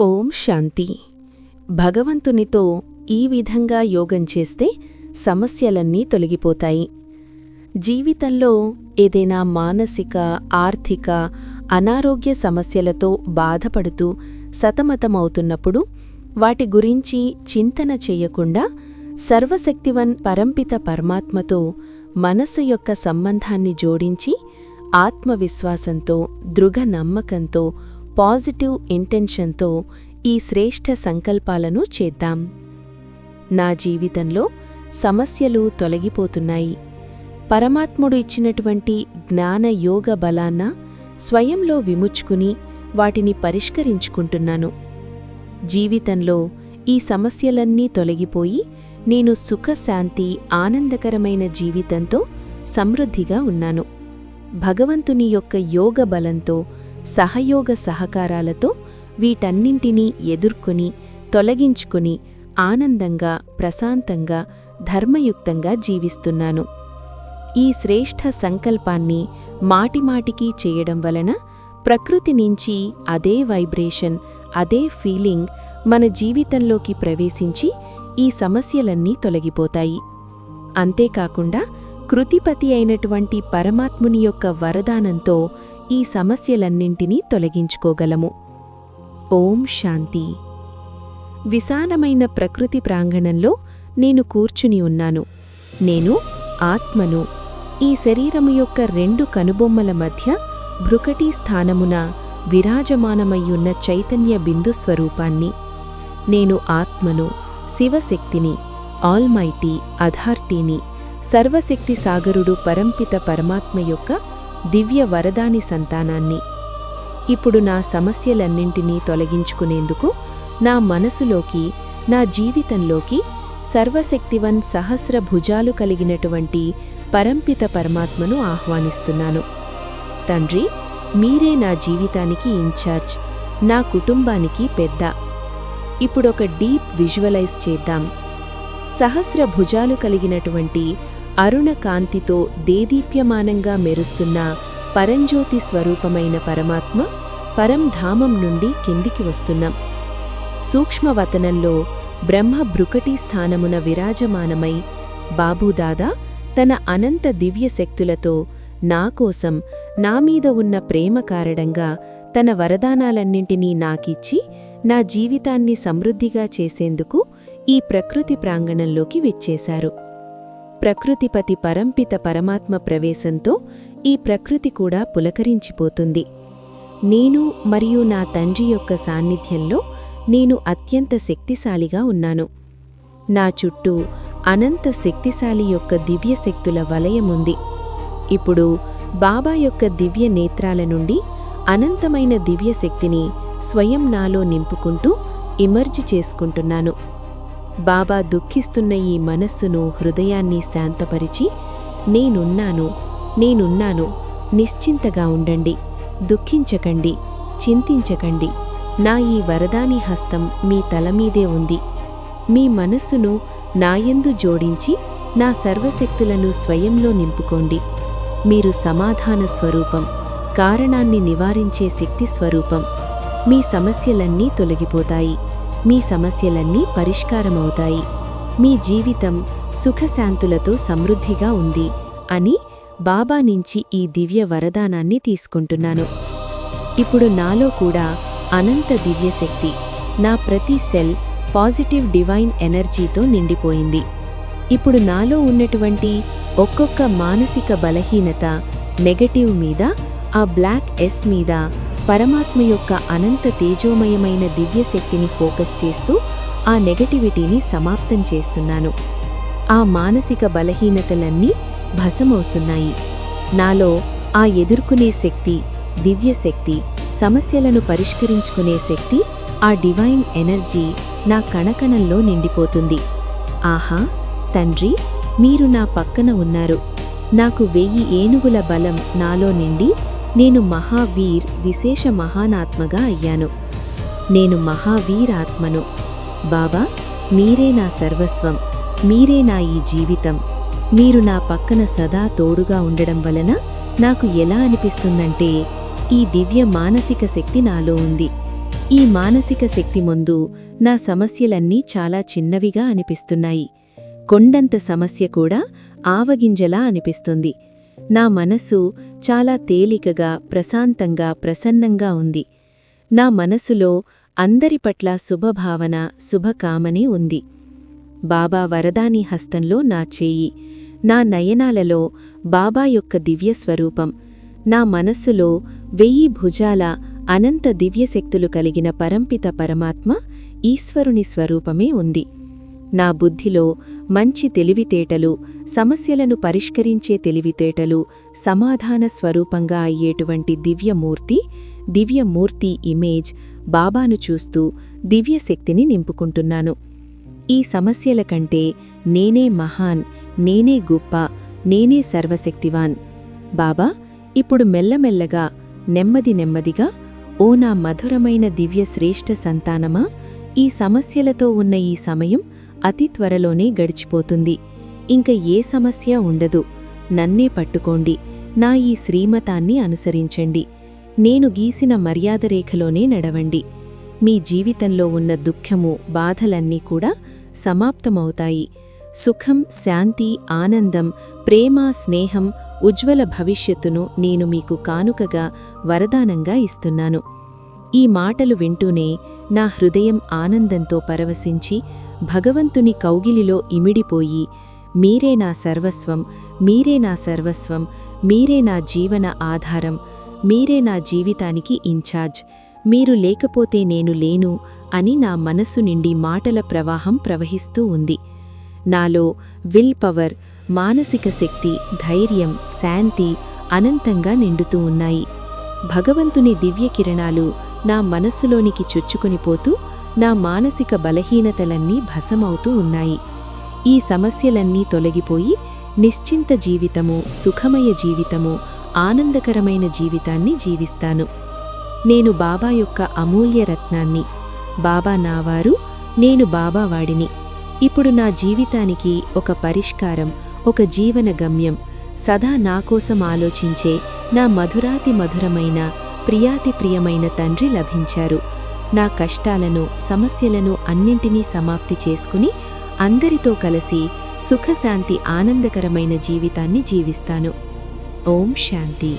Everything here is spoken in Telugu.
ఓం శాంతి. భగవంతునితో ఈ విధంగా యోగం చేస్తే సమస్యలన్నీ తొలగిపోతాయి. జీవితంలో ఏదైనా మానసిక ఆర్థిక అనారోగ్య సమస్యలతో బాధపడుతూ సతమతమవుతున్నప్పుడు వాటి గురించి చింతన చెయ్యకుండా సర్వశక్తివన్ పరంపిత పరమాత్మతో మనస్సు యొక్క సంబంధాన్ని జోడించి ఆత్మవిశ్వాసంతో దృఢ నమ్మకంతో పాజిటివ్ ఇంటెన్షన్తో ఈ శ్రేష్ఠ సంకల్పాలను చేద్దాం. నా జీవితంలో సమస్యలు తొలగిపోతున్నాయి. పరమాత్ముడు ఇచ్చినటువంటి జ్ఞాన యోగ బలాన్న స్వయంలో విముచ్చుకుని వాటిని పరిష్కరించుకుంటున్నాను. జీవితంలో ఈ సమస్యలన్నీ తొలగిపోయి నేను సుఖశాంతి ఆనందకరమైన జీవితంతో సమృద్ధిగా ఉన్నాను. భగవంతుని యొక్క యోగ బలంతో సహయోగ సహకారాలతో వీటన్నింటినీ ఎదుర్కొని తొలగించుకుని ఆనందంగా ప్రశాంతంగా ధర్మయుక్తంగా జీవిస్తున్నాను. ఈ శ్రేష్ఠ సంకల్పాన్ని మాటిమాటికి చేయడం వలన ప్రకృతి నుంచి అదే వైబ్రేషన్ అదే ఫీలింగ్ మన జీవితంలోకి ప్రవేశించి ఈ సమస్యలన్నీ తొలగిపోతాయి. అంతేకాకుండా కృతిపతి అయినటువంటి పరమాత్ముని యొక్క వరదానంతో ఈ సమస్యలన్నింటినీ తొలగించుకోగలము. ఓం శాంతి. విశాలమైన ప్రకృతి ప్రాంగణంలో నేను కూర్చుని ఉన్నాను. నేను ఆత్మను. ఈ శరీరము యొక్క రెండు కనుబొమ్మల మధ్య భృకటీ స్థానమున విరాజమానమయ్యున్న చైతన్య బిందు స్వరూపాన్ని. నేను ఆత్మను శివశక్తిని ఆల్మైటీ అథార్టీని సర్వశక్తి సాగరుడు పరంపిత పరమాత్మ యొక్క దివ్య వరదాని సంతానాన్ని. ఇప్పుడు నా సమస్యలన్నింటినీ తొలగించుకునేందుకు నా మనసులోకి నా జీవితంలోకి సర్వశక్తివన్ సహస్ర భుజాలు కలిగినటువంటి పరంపిత పరమాత్మను ఆహ్వానిస్తున్నాను. తండ్రి మీరే నా జీవితానికి ఇన్ఛార్జ్ నా కుటుంబానికి పెద్ద. ఇప్పుడొక డీప్ విజువలైజ్ చేద్దాం. సహస్ర భుజాలు కలిగినటువంటి అరుణ కాంతితో దేదీప్యమానంగా మెరుస్తున్న పరంజ్యోతి స్వరూపమైన పరమాత్మ పరంధామం నుండి కిందికి వస్తున్నాం. సూక్ష్మవతనంలో బ్రహ్మ భృకటీ స్థానమున విరాజమానమై బాబూదాదా తన అనంత దివ్య శక్తులతో నాకోసం నామీద ఉన్న ప్రేమ కారణంగా తన వరదానాలన్నింటినీ నాకిచ్చి నా జీవితాన్ని సమృద్ధిగా చేసేందుకు ఈ ప్రకృతి ప్రాంగణంలోకి విచ్చేశారు. ప్రకృతిపతి పరంపిత పరమాత్మ ప్రవేశంతో ఈ ప్రకృతి కూడా పులకరించిపోతుంది. నేను మరియు నా తండ్రి యొక్క సాన్నిధ్యంలో నేను అత్యంత శక్తిశాలిగా ఉన్నాను. నా చుట్టూ అనంత శక్తిశాలి యొక్క దివ్యశక్తుల వలయముంది ఇప్పుడు బాబా యొక్క దివ్య నేత్రాల నుండి అనంతమైన దివ్యశక్తిని స్వయం నాలో నింపుకుంటూ ఇమర్జి చేసుకుంటున్నాను. బాబా దుఃఖిస్తున్న ఈ మనస్సును హృదయాన్ని శాంతపరిచి నేనున్నాను నేనున్నాను నిశ్చింతగా ఉండండి దుఃఖించకండి చింతించకండి. నా ఈ వరదాని హస్తం మీ తలమీదే ఉంది. మీ మనస్సును నాయందు జోడించి నా సర్వశక్తులను స్వయంలో నింపుకోండి. మీరు సమాధాన స్వరూపం కారణాన్ని నివారించే శక్తి స్వరూపం. మీ సమస్యలన్నీ తొలగిపోతాయి. మీ సమస్యలన్నీ పరిష్కారమవుతాయి. మీ జీవితం సుఖశాంతులతో సమృద్ధిగా ఉంది అని బాబా నుంచి ఈ దివ్య వరదానాన్ని తీసుకుంటున్నాను. ఇప్పుడు నాలో కూడా అనంత దివ్యశక్తి నా ప్రతి సెల్ పాజిటివ్ డివైన్ ఎనర్జీతో నిండిపోయింది. ఇప్పుడు నాలో ఉన్నటువంటి ఒక్కొక్క మానసిక బలహీనత నెగటివ్ మీద ఆ బ్లాక్ ఎస్ మీద పరమాత్మ యొక్క అనంత తేజోమయమైన దివ్యశక్తిని ఫోకస్ చేస్తూ ఆ నెగటివిటీని సమాప్తం చేస్తున్నాను. ఆ మానసిక బలహీనతలన్నీ భసమవుతున్నాయి నాలో ఆ ఎదుర్కొనే శక్తి దివ్యశక్తి సమస్యలను పరిష్కరించుకునే శక్తి ఆ డివైన్ ఎనర్జీ నా కణకణంలో నిండిపోతుంది. ఆహా! తండ్రి మీరు నా పక్కన ఉన్నారు. నాకు వెయ్యి ఏనుగుల బలం నాలో నిండి నేను మహావీర్ విశేష మహానాత్మగా అయ్యాను. నేను మహావీరాత్మను. బాబా మీరే నా సర్వస్వం మీరే నా ఈ జీవితం. మీరు నా పక్కన సదా తోడుగా ఉండడం వలన నాకు ఎలా అనిపిస్తుందంటే ఈ దివ్య మానసిక శక్తి నాలో ఉంది. ఈ మానసిక శక్తి ముందు నా సమస్యలన్నీ చాలా చిన్నవిగా అనిపిస్తున్నాయి. కొండంత సమస్య కూడా ఆవగింజలా అనిపిస్తుంది. నా మనసు చాలా తేలికగా ప్రశాంతంగా ప్రసన్నంగా ఉంది. నా మనసులో అందరి పట్ల శుభభావన శుభకామనే ఉంది. బాబా వరదాని హస్తంలో నా చేయి నా నయనాలలో బాబా యొక్క దివ్యస్వరూపం నా మనస్సులో వెయ్యి భుజాల అనంత దివ్యశక్తులు కలిగిన పరంపిత పరమాత్మ ఈశ్వరుని స్వరూపమే ఉంది. నా బుద్ధిలో మంచి తెలివితేటలు సమస్యలను పరిష్కరించే తెలివితేటలు సమాధాన స్వరూపంగా అయ్యేటువంటి దివ్యమూర్తి దివ్యమూర్తి ఇమేజ్ బాబాను చూస్తూ దివ్యశక్తిని నింపుకుంటున్నాను. ఈ సమస్యల కంటే నేనే మహాన్ నేనే గొప్ప నేనే సర్వశక్తివాన్. బాబా ఇప్పుడు మెల్లమెల్లగా నెమ్మది నెమ్మదిగా ఓ నా మధురమైన దివ్య శ్రేష్ఠ సంతానమా? ఈ సమస్యలతో ఉన్న ఈ సమయం అతి త్వరలోనే గడిచిపోతుంది. ఇంక ఏ సమస్య ఉండదు. నన్నే పట్టుకోండి. నా ఈ శ్రీమతాన్ని అనుసరించండి. నేను గీసిన మర్యాదరేఖలోనే నడవండి. మీ జీవితంలో ఉన్న దుఃఖము బాధలన్నీ కూడా సమాప్తమవుతాయి. సుఖం శాంతి ఆనందం ప్రేమ స్నేహం ఉజ్వల భవిష్యత్తును నేను మీకు కానుకగా వరదానంగా ఇస్తున్నాను. ఈ మాటలు వింటూనే నా హృదయం ఆనందంతో పరవశించి భగవంతుని కౌగిలిలో ఇమిడిపోయి మీరే నా సర్వస్వం మీరే నా సర్వస్వం మీరే నా జీవన ఆధారం మీరే నా జీవితానికి ఇన్ఛార్జ్ మీరు లేకపోతే నేను లేను అని నా మనసు నిండి మాటల ప్రవాహం ప్రవహిస్తూ ఉంది. నాలో విల్ పవర్ మానసిక శక్తి ధైర్యం శాంతి అనంతంగా నిండుతూ ఉన్నాయి. భగవంతుని దివ్య కిరణాలు నా మనస్సులోనికి చొచ్చుకొనిపోతూ నా మానసిక బలహీనతలన్నీ భసమవుతూ ఉన్నాయి. ఈ సమస్యలన్నీ తొలగిపోయి నిశ్చింత జీవితము సుఖమయ జీవితము ఆనందకరమైన జీవితాన్ని జీవిస్తాను. నేను బాబా యొక్క అమూల్య రత్నాన్ని. బాబా నావారు నేను బాబావాడిని ఇప్పుడు నా జీవితానికి ఒక పరిష్కారం ఒక జీవన గమ్యం సదా నాకోసం ఆలోచించే నా మధురాతి మధురమైన ప్రియాతి ప్రియమైన తండ్రి లభించారు. నా కష్టాలను సమస్యలను అన్నింటినీ సమాప్తి చేసుకుని అందరితో కలిసి సుఖశాంతి ఆనందకరమైన జీవితాన్ని జీవిస్తాను. ఓం శాంతి.